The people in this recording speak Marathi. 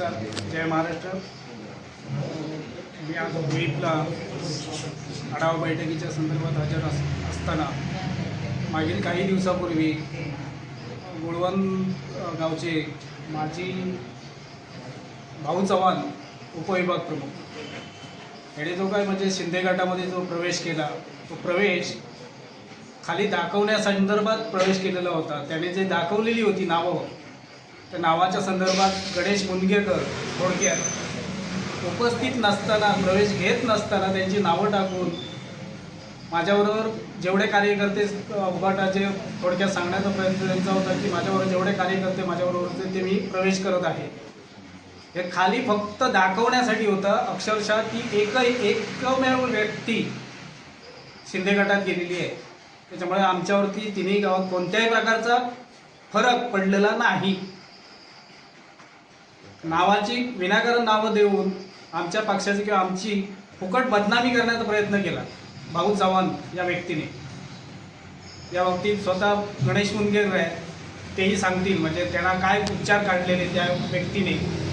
नमस्कार. जय महाराष्ट्र. मी आज बीडला आढावा बैठकीच्या संदर्भात हजर अस असताना मागील काही दिवसापूर्वी गुळवण गावचे माजी भाऊ चव्हाण उपविभाग प्रमुख याने जो काय म्हणजे शिंदे गटामध्ये जो प्रवेश केला तो प्रवेश खाली दाखवण्यासंदर्भात प्रवेश केलेला होता. त्याने जे दाखवलेली होती नावं त्या नावाच्या संदर्भात गणेश मुनगेकर थोडक्यात उपस्थित नसताना प्रवेश घेत नसताना त्यांची नावं टाकून माझ्याबरोबर जेवढे कार्यकर्ते उभाटाचे थोडक्यात सांगण्याचा प्रयत्न त्यांचा होता की माझ्याबरोबर जेवढे कार्यकर्ते माझ्याबरोबर ते मी प्रवेश करत आहे. हे खाली फक्त दाखवण्यासाठी होतं. अक्षरशः ती एक एकमेव व्यक्ती शिंदे गटात गेलेली आहे. त्याच्यामुळे आमच्यावरती तिन्ही गावात कोणत्याही प्रकारचा फरक पडलेला नाही. नावाची विनाकारण नावं देऊन आमच्या पक्षाची किंवा आमची फुकट बदनामी करण्याचा प्रयत्न केला. भाऊ चव्हाण या व्यक्तीने. या बाबतीत स्वतः गणेश मुनगेकर आहेत. तेही सांगतील. म्हणजे त्यांना काय उच्चार काढलेले त्या व्यक्तीने.